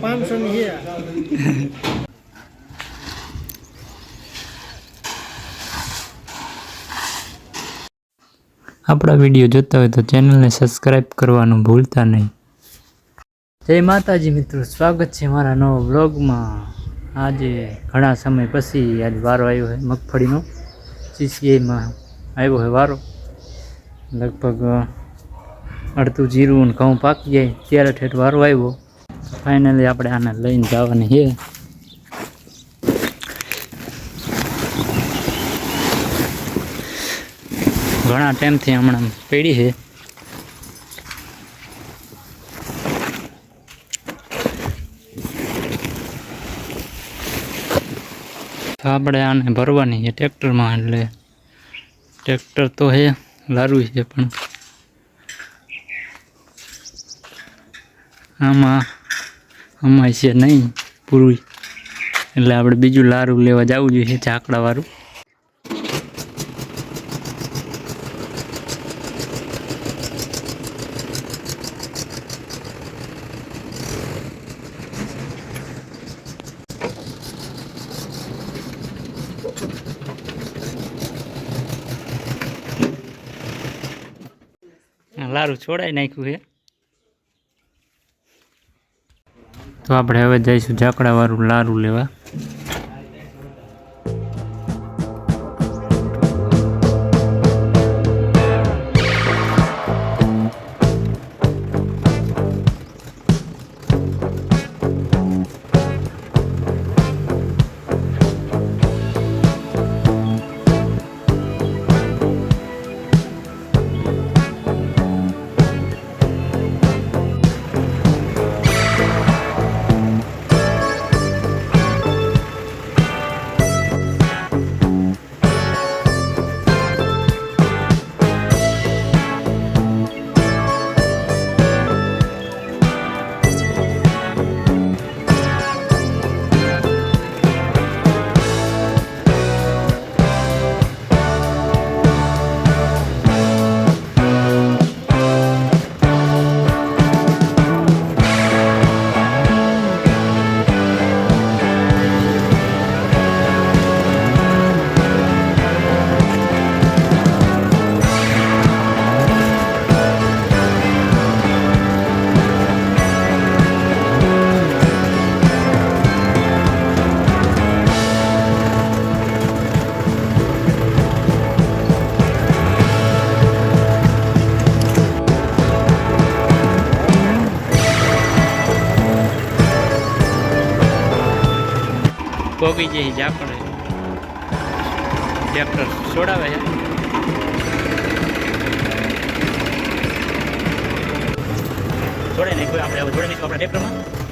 પાંચસો ની આપણા વીડિયો જોતા હોય તો ચેનલને સબસ્ક્રાઈબ કરવાનું ભૂલતા નહીં. જય માતાજી મિત્રો સ્વાગત છે મારા નવા બ્લોગમાં આજે ઘણા સમય પછી આજ વારો આવ્યો છે મગફળીનો. સીસીઆઈમાં આવ્યો છે વારો. લગભગ અડધું જીરું અને ઘઉં પાકી જાય, ત્યારે ઠેઠ વારો આવ્યો. ફાઇનલી આપણે આને લઈને જવાની છે. ઘણા ટાઈમથી હમણાં પડી છે. આપણે આને ભરવાની છે ટ્રેક્ટરમાં, એટલે ટ્રેક્ટર તો છે, લારું છે પણ. આમાં આમાં છે નહીં પૂરું એટલે આપણે બીજું લારું લેવા જવું જોઈએ ચાકડાવાળું લારું છોડાઈ નાખ્યું છે. તો આપણે હવે જઈશું ઝાકડાવાળું લારું લેવા. પોગી જે ઝાકડે ટ્રેક્ટર છોડાવે છે. છોડે નહીં કોઈ આપણે છોડે નહીં આપણે ટ્રેક્ટરમાં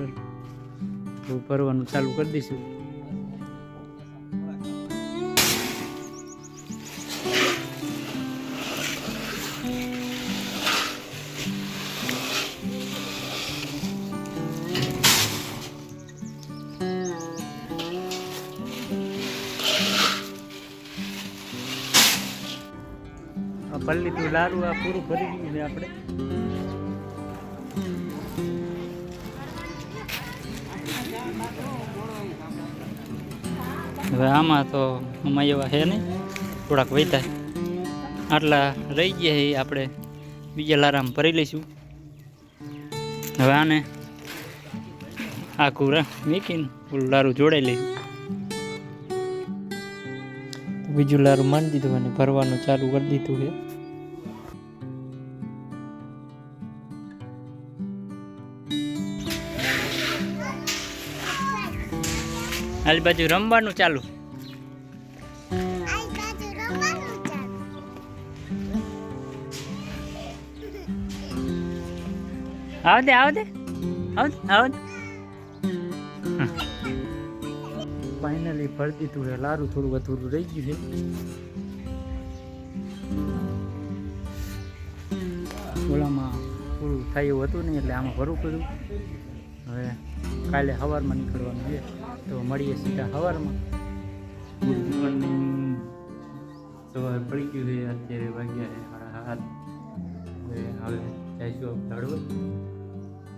ટ્રેક્ટર તો ભરવાનું ચાલુ કરી દઈશું. આ પલ્લી તું લારું આ પૂરું ભરી ગયું છે આપણે. હવે આમાં તો આમાં એવા છે નહીં. થોડાક વૈતા આટલા રહી ગયા એ આપણે બીજા લારામાં ભરી લઈશું. હવે આને આખું મૂકીને ઓલું લારું જોડાઈ લઈશું. બીજું લારું માંડી દીધું અને ભરવાનું ચાલુ કરી દીધું છે. આલી બાજુ રમવાનું ચાલુ. આવ દે આવ દે આવ આવ ફાઇનલી ભરી દીધું લારું થોડું અધૂરું રહી ગયું છે. ઓલામાં પૂરું થાય એવું હતું નહીં એટલે આમાં ભરવું પડ્યું. હવે કાલે સવારમાં નીકળવાનું છે. તો મળીએ સીધા સવારમાં સવાર પડી ગયું છે અત્યારે વાગ્યા છે સાડા સાત. હવે હવે જઈશું આપણે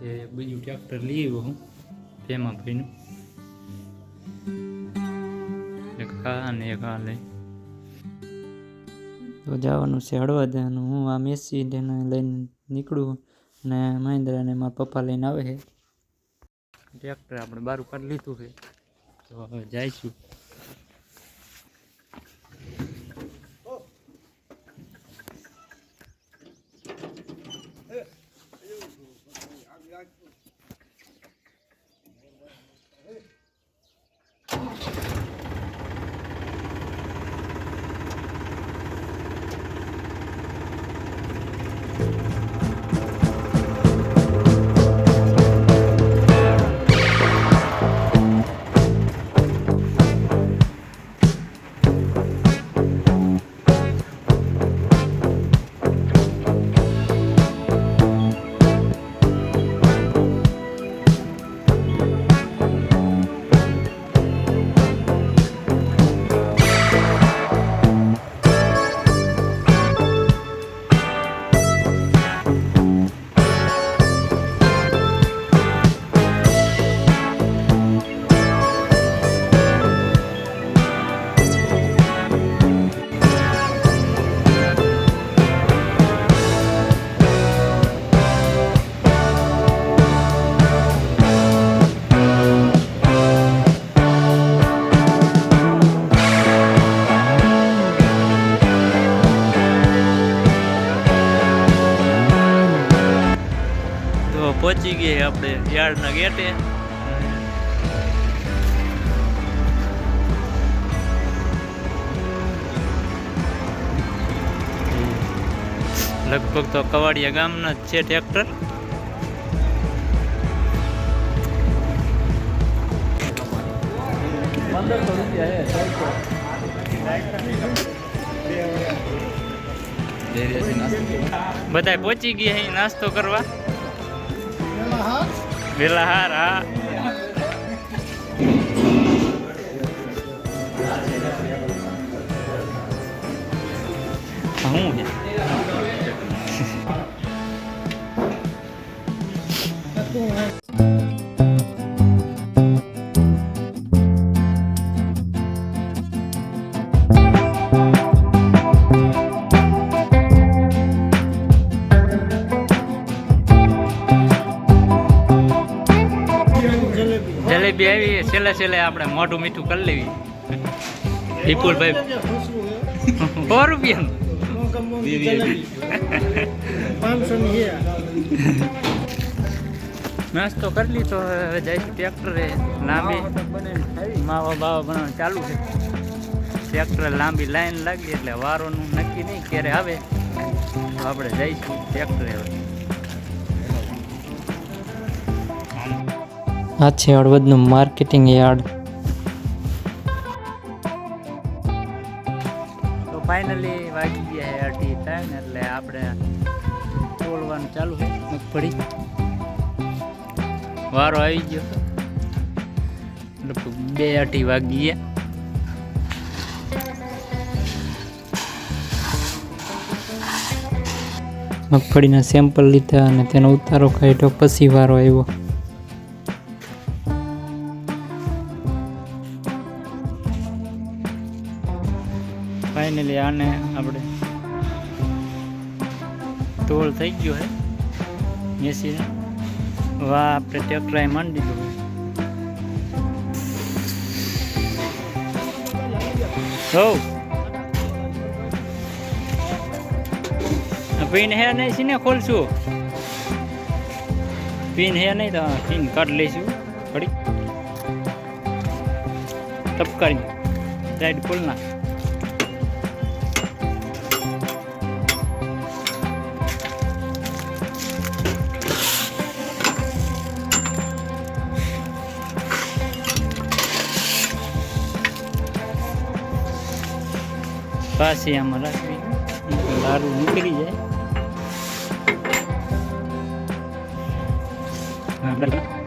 તે બીજું ટ્રેક્ટર લઈ આવ્યો હું તેમાં ભાઈનું એક હા અને એક હા લઈ. તો જવાનું છે હળવદ અને હું આ મેસી તેને લઈને નીકળું અને મહેન્દ્ર અને મારા પપ્પા લઈને આવે છે. ટ્રેક્ટર આપણે બારું કાઢી લીધું છે. તો હવે જઈશું. તો પહોંચી ગયા આપણે યાર્ડના ગેટે. લગભગ તો કવાડિયા ગામના જ છે ટ્રેક્ટર. પંદરસો બધા પહોંચી ગયા નાસ્તો કરવા. પેલા હાથ વેલા હાર બે છે. જલેબી આવી છેલ્લે છેલ્લે આપણે મોઢું મીઠું કરી લેવી. વિપુલભાઈ સો છે નાસ્તો કરી લીધો. હવે જઈશું ટ્રેક્ટરે લાંબી. માવા બાવા બનાવવાનું ચાલુ છે. ટ્રેક્ટર લાંબી લાઈન લાગી એટલે વારોનું નક્કી નહીં ક્યારે આવે. આપણે જઈશું ટ્રેક્ટરે હવે. આ છે હળવદનું માર્કેટિંગ યાર્ડ. તો ફાઇનલી વાગી ગયા અઢી ત્રણ એટલે આપણે તોડવાનું ચાલુ છે મગફળી વારો આવી ગયો. લગભગ બે અઢી વાગી ગયા. મગફળીના સેમ્પલ લીધા અને તેનો ઉતારો કાઢ્યો પછી વારો આવ્યો. ફાઇનલી આને આપણે તોલ થઈ ગયો હે. મેસીને વાહ, આપણે ટ્રેક્ટરાએ માંડી દીધું હો. પિન હે નહીં છે ને ખોલશું? પિન હે નહીં તો પિન કાઢ લઈશું. ઘડી તપકારી. સાઈડ ખોલ નાખ પાછી આમાં રાખવી. લારું નીકળી જાય. હા,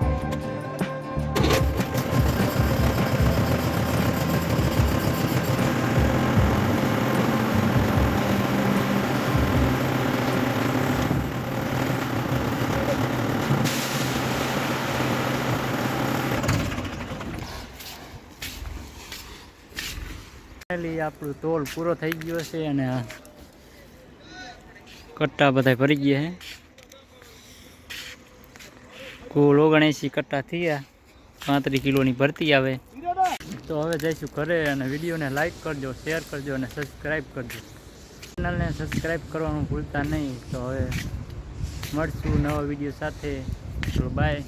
ફાઇનલી આપણું તોલ પૂરો થઈ ગયો છે અને કટ્ટા બધા ભરી ગયા છે. કુલ ઓગણએંસી કટ્ટા થયા. પાંત્રીસ કિલોની ભરતી આવે. તો હવે જઈશું ઘરે અને વિડીયોને લાઇક કરજો શેર કરજો અને સબસ્ક્રાઈબ કરજો. ચેનલને સબસ્ક્રાઈબ કરવાનું ભૂલતા નહીં. તો હવે મળશું નવા વીડિયો સાથે. બાય